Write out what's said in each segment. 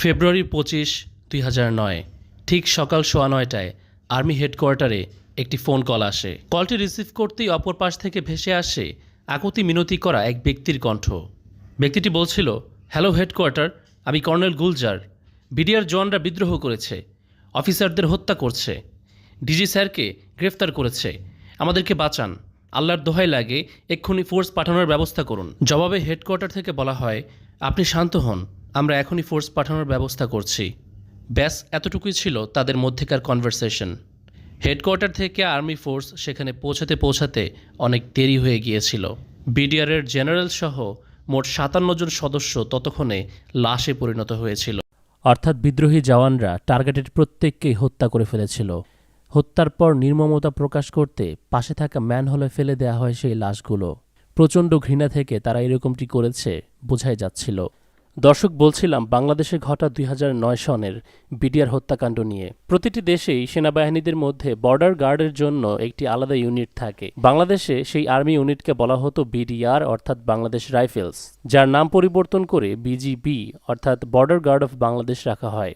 ফেব্রুয়ারি পঁচিশ, দুই হাজার নয়। ঠিক সকাল সোয়া নয়টায় আর্মি হেডকোয়ার্টারে একটি ফোন কল আসে। কলটি রিসিভ করতেই অপর পাশ থেকে ভেসে আসে আকুতি মিনতি করা এক ব্যক্তির কণ্ঠ। ব্যক্তিটি বলছিল, হ্যালো হেডকোয়ার্টার, আমি কর্নেল গুলজার। বিডিআর জওয়ানরা বিদ্রোহ করেছে, অফিসারদের হত্যা করছে। ডিজি স্যারকে গ্রেফতার করেছে। আমাদেরকে বাঁচান। আল্লাহর দোহাই লাগে, এক্ষুনি ফোর্স পাঠানোর ব্যবস্থা করুন। জবাবে হেডকোয়ার্টার থেকে বলা হয়, আপনি শান্ত হন। আমরা এখনই ফোর্স পাঠানোর ব্যবস্থা করছি। ব্যাস, এতটুকুই ছিল তাদের মধ্যেকার কনভারসেশন হেডকোয়ার্টার থেকে আর্মি ফোর্স সেখানে পৌঁছাতে পৌঁছাতে অনেক দেরি হয়ে গিয়েছিল। বিডিআরের জেনারেল সহ মোট সাতান্ন জন সদস্য ততক্ষণে লাশে পরিণত হয়েছিল। অর্থাৎ বিদ্রোহী জওয়ানরা টার্গেটের প্রত্যেককেই হত্যা করে ফেলেছিল। হত্যার পর নির্মমতা প্রকাশ করতে পাশে থাকা ম্যানহলে ফেলে দেওয়া হয় সেই লাশগুলো। প্রচণ্ড ঘৃণা থেকে তারা এরকমটি করেছে, বোঝাই যাচ্ছিল। দর্শক বলছিলাম, বাংলাদেশে ঘটা দুই নয় সনের বিডিআর হত্যাকাণ্ড নিয়ে। প্রতিটি দেশেই সেনাবাহিনীদের মধ্যে বর্ডার গার্ডের জন্য একটি আলাদা ইউনিট থাকে। বাংলাদেশে সেই আর্মি ইউনিটকে বলা হতো বিডিআর, অর্থাৎ বাংলাদেশ রাইফেলস, যার নাম পরিবর্তন করে বিজিবি, অর্থাৎ বর্ডার গার্ড অফ বাংলাদেশ রাখা হয়।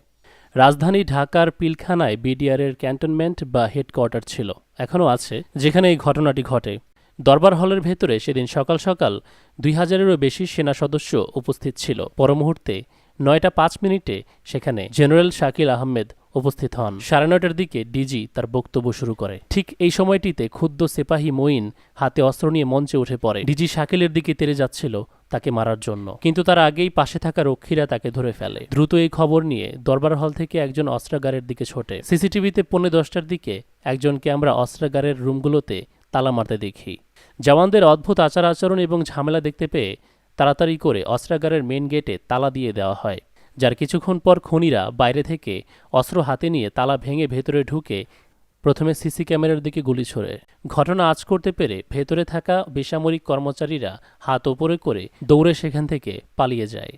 রাজধানী ঢাকার পিলখানায় বিডিআরের ক্যান্টনমেন্ট বা হেডকোয়ার্টার ছিল। এখনও আছে, যেখানে এই ঘটনাটি ঘটে। দরবার হলের ভেতরে সেদিন সকাল সকাল দুই হাজারেরও বেশি সেনা সদস্য উপস্থিত ছিল। পরমুহূর্তে নয়টা পাঁচ মিনিটে সেখানে জেনারেল শাকিল আহমেদ উপস্থিত হন। সাড়ে নয়টার দিকে ডিজি তার বক্তব্য শুরু করে। ঠিক এই সময়টিতে ক্ষুদ্র সেপাহী মঈন হাতে অস্ত্র নিয়ে মঞ্চে উঠে পড়ে। ডিজি শাকিলের দিকে তেরে যাচ্ছিল তাকে মারার জন্য। কিন্তু তার আগেই পাশে থাকা রক্ষীরা তাকে ধরে ফেলে। দ্রুত এই খবর নিয়ে দরবার হল থেকে একজন অস্ত্রাগারের দিকে ছোটে। সিসিটিভিতে পৌনে দশটার দিকে একজনকে আমরা অস্ত্রাগারের রুমগুলোতে তালা মারতে দেখি। জওয়ানদের অদ্ভুত আচার আচরণ এবং ঝামেলা দেখতে পেয়ে তাড়াতাড়ি করে অস্ত্রাগারের মেন গেটে তালা দিয়ে দেওয়া হয়, যার কিছুক্ষণ পর খনিরা বাইরে থেকে অস্ত্র হাতে নিয়ে তালা ভেঙে ভেতরে ঢুকে প্রথমে সিসি ক্যামেরার দিকে গুলি ছোড়ে। ঘটনা আজ করতে পেরে ভেতরে থাকা বেসামরিক কর্মচারীরা হাত ওপরে করে দৌড়ে সেখান থেকে পালিয়ে যায়।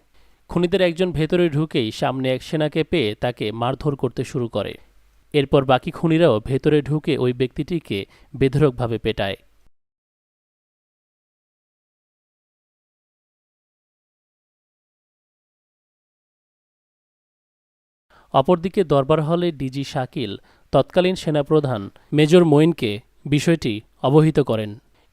খুনিদের একজন ভেতরে ঢুকেই সামনে এক সেনাকে পেয়ে তাকে মারধর করতে শুরু করে। এরপর বাকি খুনিরাও ভেতরে ঢুকে ওই ব্যক্তিটিকে বেধরকভাবে পেটায়। অপরদিকে দরবার হলে ডিজি শাকিল, তৎকালীন সেনাপ্রধান মেজর মোয়েনকে বিষয়টি অবহিত করেন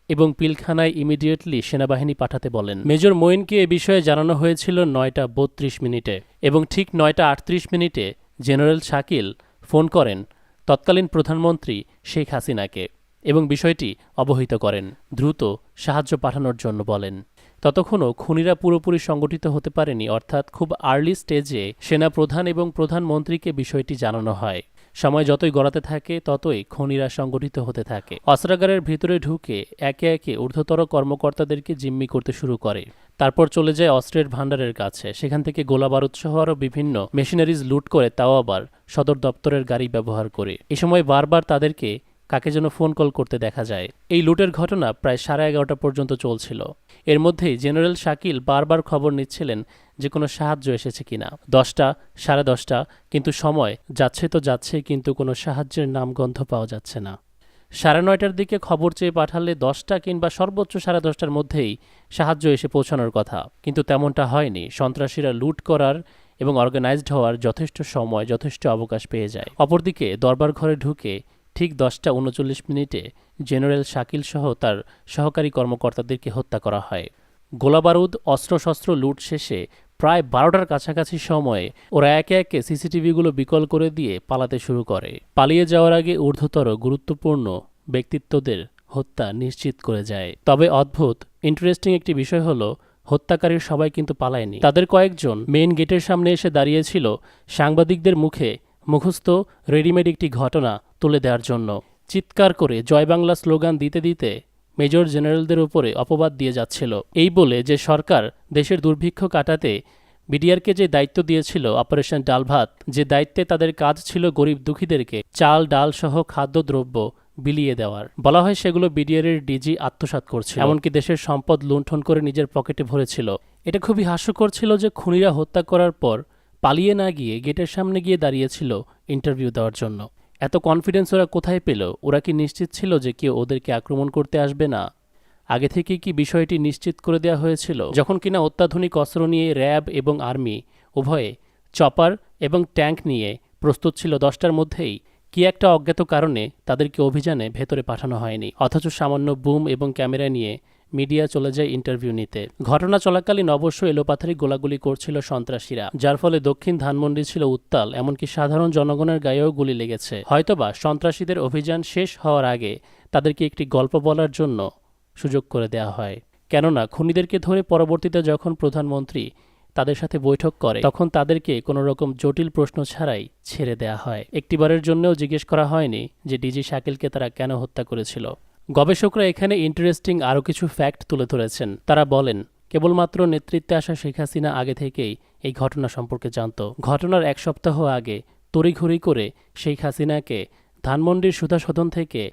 এবং পিলখানায় ইমিডিয়েটলি সেনাবাহিনী পাঠাতে বলেন। মেজর মোয়েনকে এ বিষয়ে জানানো হয়েছিল নয়টা বত্রিশ মিনিটে এবং ঠিক নয়টা আটত্রিশ মিনিটে জেনারেল শাকিল ফোন করেন তৎকালীন প্রধানমন্ত্রী শেখ হাসিনাকে এবং বিষয়টি অবহিত করেন। দ্রুত সাহায্য পাঠানোর জন্য বলেন। ততক্ষণও খুনিরা পুরোপুরি সংগঠিত হতে পারেনি, অর্থাৎ খুব আর্লি স্টেজে সেনা প্রধান এবং প্রধানমন্ত্রীকে বিষয়টি জানানো হয়। সময় যতই গড়াতে থাকে, ততই খনিরা সংগঠিত হতে থাকে। অস্ত্রাগারের ভিতরে ঢুকে একে একে ঊর্ধ্বতর কর্মকর্তাদেরকে জিম্মি করতে শুরু করে। তারপর চলে যায় অস্ত্রের ভাণ্ডারের কাছে। সেখান থেকে গোলাবারুদ সহ আরও বিভিন্ন মেশিনারিজ লুট করে তাও আবার সদর দপ্তরের গাড়ি ব্যবহার করে। এ সময় বারবার তাদেরকে কাকে যেন ফোন কল করতে দেখা যায়। এই লুটের ঘটনা প্রায় সাড়ে এগারোটা পর্যন্ত চলছিল। এর মধ্যেই জেনারেল শাকিল বারবার খবর নিচ্ছিলেন যে কোনো সাহায্য এসেছে কিনা। দশটা, সাড়ে দশটা, কিন্তু সময় যাচ্ছে তো যাচ্ছে, কিন্তু কোনো সাহায্যের নামগন্ধ পাওয়া যাচ্ছে না। সাড়ে নয়টার দিকে খবর চেয়ে পাঠালে দশটা কিংবা সর্বোচ্চ সাড়ে দশটার মধ্যেই সাহায্য এসে পৌঁছানোর কথা। কিন্তু তেমনটা হয়নি। সন্ত্রাসীরা লুট করার এবং অর্গানাইজড হওয়ার যথেষ্ট সময়, যথেষ্ট অবকাশ পেয়ে যায়। অপরদিকে দরবার ঘরে ঢুকে ঠিক দশটা উনচল্লিশ মিনিটে জেনারেল শাকিল সহ তার সহকারী কর্মকর্তাদেরকে হত্যা করা হয়। গোলাবারুদ, অস্ত্রশস্ত্র লুট শেষে প্রায় বারোটার কাছাকাছি সময়ে ওরা একে একে সিসিটিভিগুলো বিকল করে দিয়ে পালাতে শুরু করে। পালিয়ে যাওয়ার আগে ঊর্ধ্বতর গুরুত্বপূর্ণ ব্যক্তিত্বদের হত্যা নিশ্চিত করে যায়। তবে অদ্ভুত ইন্টারেস্টিং একটি বিষয় হলো, হত্যাকারীর সবাই কিন্তু পালায়নি। তাদের কয়েকজন মেন গেটের সামনে এসে দাঁড়িয়েছিল সাংবাদিকদের মুখে মুখস্থ রেডিমেড একটি ঘটনা তুলে দেওয়ার জন্য। চিৎকার করে জয় বাংলা স্লোগান দিতে দিতে মেজর জেনারেলদের উপরে অপবাদ দিয়ে যাচ্ছিল। এই বলে যে সরকার দেশের দুর্ভিক্ষ কাটাতে বিডিআরকে যে দায়িত্ব দিয়েছিল অপারেশন ডালভাত, যে দায়িত্বে তাদের কাজ ছিল গরিব দুঃখীদেরকে চাল, ডাল সহ খাদ্যদ্রব্য বিলিয়ে দেওয়ার। বলা হয় সেগুলো বিডিআরের ডিজি আত্মসাৎ করছে এমনকি দেশের সম্পদ লুণ্ঠন করে নিজের পকেটে ভরেছিল। এটা খুবই হাস্যকর ছিল যে খুনিরা হত্যা করার পর পালিয়ে না গিয়ে গেটের সামনে গিয়ে দাঁড়িয়েছিল ইন্টারভিউ দেওয়ার জন্য। এত কনফিডেন্স ওরা কোথায় পেল? ওরা কি নিশ্চিত ছিল যে কেউ ওদেরকে আক্রমণ করতে আসবে না? আগে থেকেই কি বিষয়টি নিশ্চিত করে দেওয়া হয়েছিল? যখন কিনা অত্যাধুনিক অস্ত্র নিয়ে র্যাব এবং আর্মি উভয়ে চপার এবং ট্যাঙ্ক নিয়ে প্রস্তুত ছিল দশটার মধ্যেই, কি একটা অজ্ঞাত কারণে তাদেরকে অভিযানে ভেতরে পাঠানো হয়নি। অথচ সামান্য বুম এবং ক্যামেরা নিয়ে মিডিয়া চলে যায় ইন্টারভিউ নিতে। ঘটনা চলাকালীন অবশ্য এলোপাথারি গোলাগুলি করছিল সন্ত্রাসীরা, যার ফলে দক্ষিণ ধানমন্ডি ছিল উত্তাল, এমনকি সাধারণ জনগণের গায়েও গুলি লেগেছে। হয়তোবা সন্ত্রাসীদের অভিযান শেষ হওয়ার আগে তাদেরকে একটি গল্প বলার জন্য সুযোগ করে দেওয়া হয়। কেননা, খুনিদেরকে ধরে পরবর্তীতে যখন প্রধানমন্ত্রী তাদের সাথে বৈঠক করে, তখন তাদেরকে কোনো রকম জটিল প্রশ্ন ছাড়াই ছেড়ে দেয়া হয়। একটিবারের জন্যও জিজ্ঞেস করা হয়নি যে ডিজি শাকিলকে তারা কেন হত্যা করেছিল। গবেষকরা এখানে ইন্টারেস্টিং আরও কিছু ফ্যাক্ট তুলে ধরেছেন। তারা বলেন, কেবলমাত্র নেতৃত্বে আসা শেখ হাসিনা আগে থেকেই এই ঘটনা সম্পর্কে জানত। ঘটনার এক সপ্তাহ আগে তড়িঘড়ি করে শেখ হাসিনাকে ধানমন্ডির সুধা সদন থেকে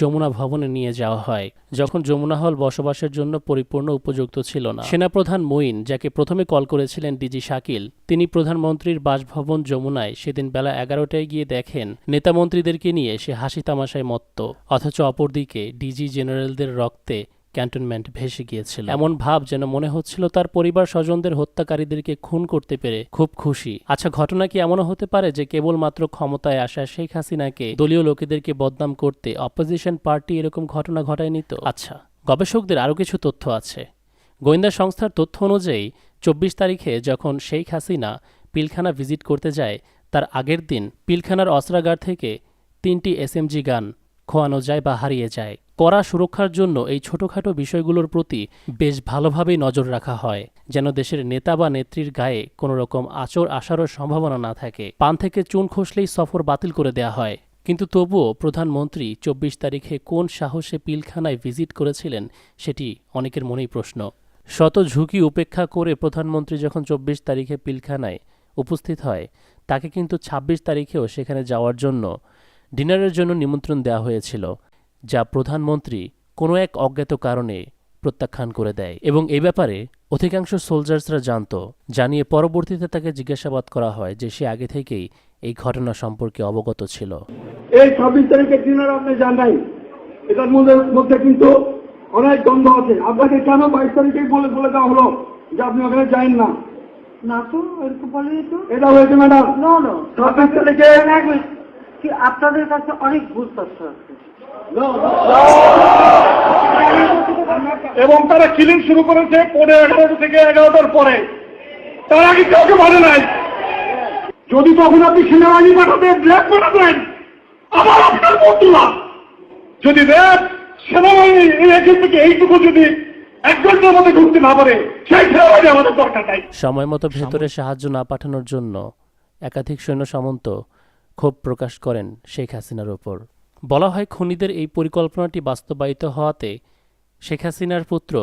যমুনা ভবনে নিয়ে যাওয়া হয়, যখন যমুনা হল বসবাসের জন্য পরিপূর্ণ উপযুক্ত ছিল না। সেনাপ্রধান মঈন যাকে প্রথমে কল করেছিলেন ডিজি শাকিল, তিনি প্রধানমন্ত্রীর বাসভবন যমুনায় সেদিন বেলা এগারোটায় গিয়ে দেখেন নেতামন্ত্রীদেরকে নিয়ে সে হাসি তামাশায় মত্ত। অথচ অপরদিকে ডিজি জেনারেলদের রক্তে ক্যান্টনমেন্ট ভেসে গিয়েছিল। এমন ভাব যেন মনে হচ্ছিল তার পরিবার স্বজনদের হত্যাকারীদেরকে খুন করতে পেরে খুব খুশি। আচ্ছা ঘটনা কি এমনও হতে পারে যে কেবলমাত্র ক্ষমতায় আসা শেখ হাসিনাকে দলীয় লোকেদেরকে বদনাম করতে অপোজিশন পার্টি এরকম ঘটনা ঘটায়নি তো? আচ্ছা গবেষকদের আরও কিছু তথ্য আছে। গোয়েন্দা সংস্থার তথ্য অনুযায়ী চব্বিশ তারিখে যখন শেখ হাসিনা পিলখানা ভিজিট করতে যায় তার আগের দিন পিলখানার অস্ত্রাগার থেকে তিনটি এসএমজি গান খোয়ানো যায় বা হারিয়ে যায়। কড়া সুরক্ষার জন্য এই ছোটখাটো বিষয়গুলোর প্রতি বেশ ভালোভাবেই নজর রাখা হয়, যেন দেশের নেতা বা নেত্রীর গায়ে কোনো রকম আচর আসারও সম্ভাবনা না থাকে। পান থেকে চুন খসলেই সফর বাতিল করে দেয়া হয়। কিন্তু তবুও প্রধানমন্ত্রী চব্বিশ তারিখে কোন সাহসে পিলখানায় ভিজিট করেছিলেন সেটি অনেকের মনেই প্রশ্ন। শত ঝুঁকি উপেক্ষা করে প্রধানমন্ত্রী যখন চব্বিশ তারিখে পিলখানায় উপস্থিত হয়, তাকে কিন্তু ২৬ তারিখেও সেখানে যাওয়ার জন্য ডিনারের জন্য নিমন্ত্রণ দেওয়া হয়েছিল যা প্রধানমন্ত্রী কোনো এক অজ্ঞাত কারণে প্রত্যাখ্যান করে দেয় এবং এ ব্যাপারে অধিকাংশ সোলজার্সরা জানত জানিয়ে পরবর্তীতে তাকে জিজ্ঞাসাবাদ করা হয় যে সে আগে থেকেই এই ঘটনা সম্পর্কে অবগত ছিল। এই ছাব্বিশ তারিখের ডিনার আপনি যান নাই। এটার মধ্যে মধ্যে কিন্তু অনেক দ্বন্দ্ব আছে। আপনাকে কেন বাইশ তারিখেই বলে বলে দেওয়া হলো যে আপনি ওখানে যাইন না? না তো এরকম বলেনি তো এটা হয়েছে ম্যাডাম। No no. ছাব্বিশ তারিখে কি আপনাদের কাছে অনেক ভুল তথ্য আছে? এবং তারা কিলিং শুরু করেছে পনেরো এগারোটা থেকে এগারোটার পরে। তার আগে কাউকে মানে নাই? যদি তখন আপনি সেনাবাহিনী পাঠাতেন র্যাব পাঠাতেন আবার আপনার বন্ধুরা যদি র্যাব সেনাবাহিনী এই এখান থেকে এইটুকু যদি এক ঘণ্টার মধ্যে না পারে সেই সেনাবাহিনী আমাদের দরকার নাই। সময় মতো ভেতরে সাহায্য না পাঠানোর জন্য একাধিক সৈন্য সামন্ত ক্ষোভ প্রকাশ করেন শেখ হাসিনার ওপর। বলা হয়, খুনিদের এই পরিকল্পনাটি বাস্তবায়িত হওয়াতে শেখ হাসিনার পুত্র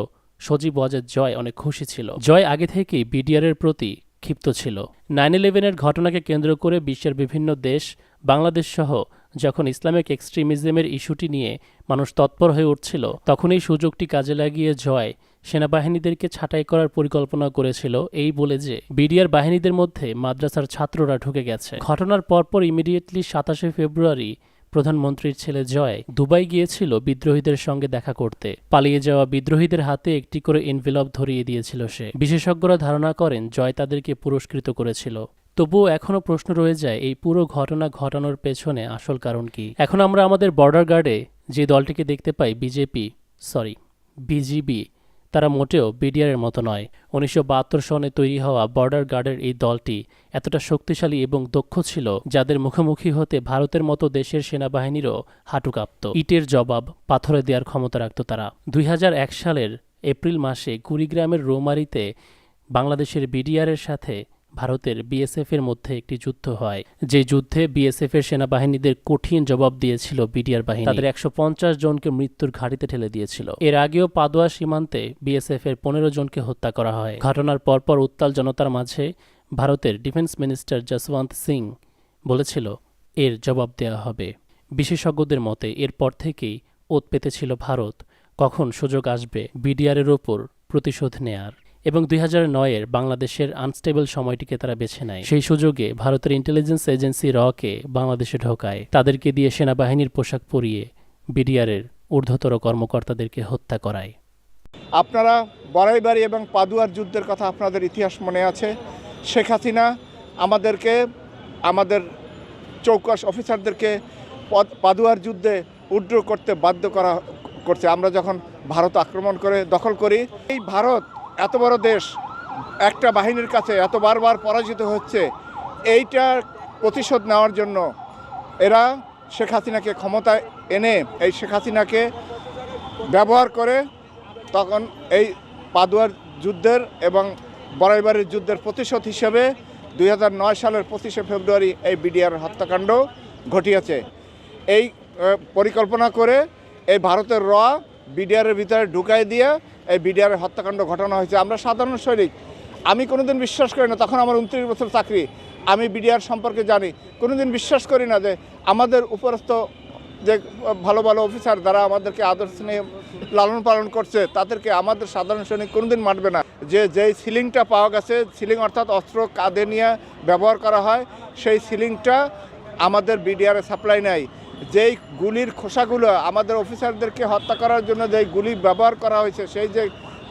সজীব ওয়াজেদ জয় অনেক খুশি ছিল। জয় আগে থেকেই বিডিআরের প্রতি ক্ষিপ্ত ছিল। নাইন ইলেভেনের ঘটনাকে কেন্দ্র করে বিশ্বের বিভিন্ন দেশ, বাংলাদেশ সহ যখন ইসলামিক এক্সট্রিমিজমের ইস্যুটি নিয়ে মানুষ তৎপর হয়ে উঠছিল তখন এই সুযোগটি কাজে লাগিয়ে জয় সেনাবাহিনীদেরকে ছাঁটাই করার পরিকল্পনা করেছিল এই বলে যে, বিডিআর বাহিনীদের মধ্যে মাদ্রাসার ছাত্ররা ঢুকে গেছে। ঘটনার পরপর ইমিডিয়েটলি সাতাশে ফেব্রুয়ারি প্রধানমন্ত্রীর ছেলে জয় দুবাই গিয়েছিল বিদ্রোহীদের সঙ্গে দেখা করতে। পালিয়ে যাওয়া বিদ্রোহীদের হাতে একটি করে এনভেলপ ধরিয়ে দিয়েছিল সে। বিশেষজ্ঞরা ধারণা করেন, জয় তাদেরকে পুরস্কৃত করেছিল। তবুও এখনও প্রশ্ন রয়ে যায়, এই পুরো ঘটনা ঘটানোর পেছনে আসল কারণ কি? এখন আমরা আমাদের বর্ডার গার্ডে যে দলটিকে দেখতে পাই, বিজেপি, সরি, বিজিবি তারা মোটেও বিডিআরের মতো নয়। উনিশশো সনে তৈরি হওয়া বর্ডার গার্ডের এই দলটি এতটা শক্তিশালী এবং দক্ষ ছিল যাদের মুখোমুখি হতে ভারতের মতো দেশের সেনাবাহিনীরও হাঁটু কাঁপত। ইটের জবাব, পাথরে দেওয়ার ক্ষমতা রাখত তারা। দুই হাজার এক সালের এপ্রিল মাসে কুড়িগ্রামের রোমারিতে বাংলাদেশের বিডিআরের সাথে ভারতের বিএসএফ এর মধ্যে একটি যুদ্ধ হয়। যে যুদ্ধে বিএসএফ এর সেনাবাহিনীদের কঠিন জবাব দিয়েছিল বিডিআর বাহিনী। তাদের একশো পঞ্চাশ জনকে মৃত্যুর ঘাড়িতে ঠেলে দিয়েছিল। এর আগেও পাদোয়া সীমান্তে বিএসএফ এর পনেরো জনকে হত্যা করা হয়। ঘটনার পরপর উত্তাল জনতার মাঝে ভারতের ডিফেন্স মিনিস্টার যশবন্ত সিং বলেছিল এর জবাব দেওয়া হবে। বিশেষজ্ঞদের মতে এরপর থেকেই ওত পেতেছিল ভারত। কখন সুযোগ আসবে বিডিআরের ওপর প্রতিশোধ নেয়ার। এবং দুই হাজার নয়ের বাংলাদেশের আনস্টেবল সময়টিকে তারা বেছে নেয়। সেই সুযোগে ভারতের ইন্টেলিজেন্স এজেন্সি রকে বাংলাদেশে ঢোকায়। তাদেরকে দিয়ে সেনাবাহিনীর পোশাক পরিয়ে বিডিআরের ঊর্ধ্বতর কর্মকর্তাদেরকে হত্যা করায়। আপনারা বড়াইবাড়ি এবং পাদুয়ার যুদ্ধের কথা আপনাদের ইতিহাস মনে আছে। শেখ হাসিনা আমাদেরকে, আমাদের চৌকস অফিসারদেরকে পদ- পাদুয়ার যুদ্ধে উড্র করতে বাধ্য করা করছে। আমরা যখন ভারত আক্রমণ করে দখল করি, এই ভারত এত বড় দেশ, একটা বাহিনীর কাছে এত বারবার পরাজিত হচ্ছে এইটার প্রতিশোধ নেওয়ার জন্য এরা শেখ হাসিনাকে ক্ষমতায় এনে এই শেখ হাসিনাকে ব্যবহার করে তখন এই পাদুয়ার যুদ্ধের এবং বড়াইবাড়ির যুদ্ধের প্রতিশোধ হিসেবে দু হাজার নয় সালের পঁচিশে ফেব্রুয়ারি এই বিডিআর হত্যাকাণ্ড ঘটিয়েছে। এই পরিকল্পনা করে এই ভারতের র বিডিআরের ভিতরে ঢুকাই দিয়ে এই বিডিআরের হত্যাকাণ্ড ঘটানো হয়েছে। আমরা সাধারণ সৈনিক, আমি কোনোদিন বিশ্বাস করি না, তখন আমার উনত্রিশ বছর চাকরি, আমি বিডিআর সম্পর্কে জানি। কোনোদিন বিশ্বাস করি না যে আমাদের উপরস্থ যে ভালো ভালো অফিসার যারা আমাদেরকে আদর্শ নিয়ে লালন পালন করছে, তাদেরকে আমাদের সাধারণ সৈনিক কোনোদিন মারবে না। যে যেই সিলিংটা পাওয়া গেছে, সিলিং অর্থাৎ অস্ত্র কাঁধে নিয়ে ব্যবহার করা হয়, সেই সিলিংটা আমাদের বিডিআরে সাপ্লাই নাই। যেই গুলির খোসাগুলো আমাদের অফিসারদেরকে হত্যা করার জন্য যেই গুলি ব্যবহার করা হয়েছে, সেই যে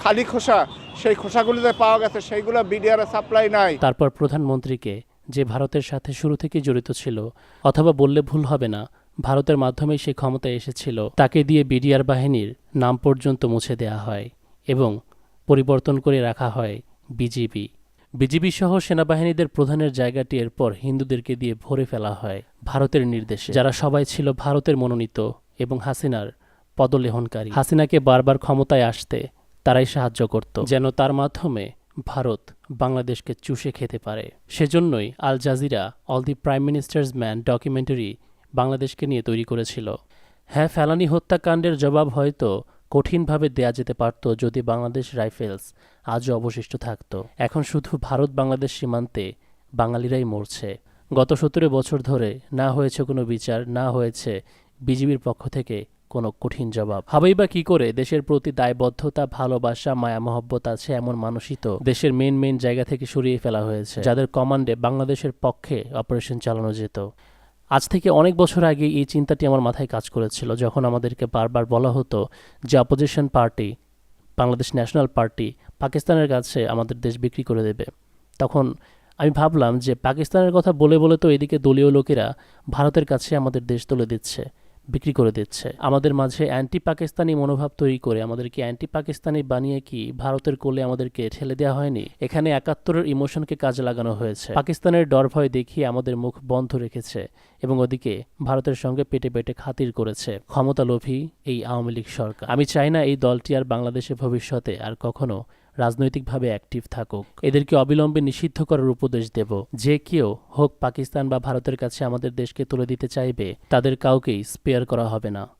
খালি খোসা, সেই খোসাগুলিতে পাওয়া গেছে, সেইগুলো বিডিআরে সাপ্লাই নাই। তারপর প্রধানমন্ত্রীকে যে ভারতের সাথে শুরু থেকেই জড়িত ছিল, অথবা বললে ভুল হবে না, ভারতের মাধ্যমেই সে ক্ষমতায় এসেছিল, তাকে দিয়ে বিডিআর বাহিনীর নাম পর্যন্ত মুছে দেয়া হয় এবং পরিবর্তন করে রাখা হয় বিজিবি। বিজিবি সহ সেনাবাহিনীদের প্রধানের জায়গাটি এরপর হিন্দুদেরকে দিয়ে ভরে ফেলা হয় ভারতের নির্দেশে। যারা সবাই ছিল ভারতের মনোনীত এবং হাসিনার পদলেহনকারী। হাসিনাকে বারবার ক্ষমতায় আসতে তারাই সাহায্য করত, যেন তার মাধ্যমে ভারত বাংলাদেশকে চুষে খেতে পারে। সেজন্যই Al Jazeera, all the prime minister's man documentary বাংলাদেশকে নিয়ে তৈরি করেছিল। হ্যাঁ ফেলানি হত্যাকাণ্ডের জবাব হয়তো কঠিনভাবে দেয়া যেতে পারত যদি বাংলাদেশ রাইফেলস আজও অবশিষ্ট থাকত। এখন শুধু ভারত বাংলাদেশ সীমান্তে বাঙালিরাই মরছে। গত সতেরো বছর ধরে না হয়েছে কোনো বিচার, না হয়েছে বিজিবির পক্ষ থেকে কোনো কঠিন জবাব। হবেই বা কি করে দেশের প্রতি দায়বদ্ধতা, ভালোবাসা, মায়া, মহব্বত আছে এমন মানুষই তো দেশের মেন মেন জায়গা থেকে সরিয়ে ফেলা হয়েছে, যাদের কমান্ডে বাংলাদেশের পক্ষে অপারেশন চালানো যেত। আজ থেকে অনেক বছর আগে এই চিন্তাটি আমার মাথায় কাজ করেছিল, যখন আমাদেরকে বারবার বলা হতো যে opposition party Bangladesh national party পাকিস্তানের কাছে আমাদের দেশ বিক্রি করে দেবে। তখন আমি ভাবলাম যে পাকিস্তানের কথা বলে বলে তো এদিকে দলীয় লোকেরা ভারতের কাছে আমাদের দেশ তুলে দিচ্ছে। বিক্রি করে দিচ্ছে। আমাদের মাঝে অ্যান্টি পাকিস্তানি মনোভাব তৈরি করে আমাদেরকে অ্যান্টি পাকিস্তানি বানিয়ে কি ভারতের কোলে আমাদেরকে ঠেলে দেওয়া হয়নি? এখানে একাত্তরের ইমোশনকে কাজে লাগানো হয়েছে। পাকিস্তানের ডর ভয় দেখিয়ে আমাদের মুখ বন্ধ রেখেছে এবং ওদিকে ভারতের সঙ্গে পেটে পেটে খাতির করেছে ক্ষমতা লোভী এই আওয়ামী লীগ সরকার। আমি চাই না এই দলটি আর বাংলাদেশের ভবিষ্যতে আর কখনো রাজনৈতিকভাবে অ্যাক্টিভ থাকুক। এদেরকে অবিলম্বে নিষিদ্ধ করার উপদেশ দেব। যে কেউ হোক পাকিস্তান বা ভারতের কাছে আমাদের দেশকে তুলে দিতে চাইবে, তাদের কাউকেই স্পেয়ার করা হবে না।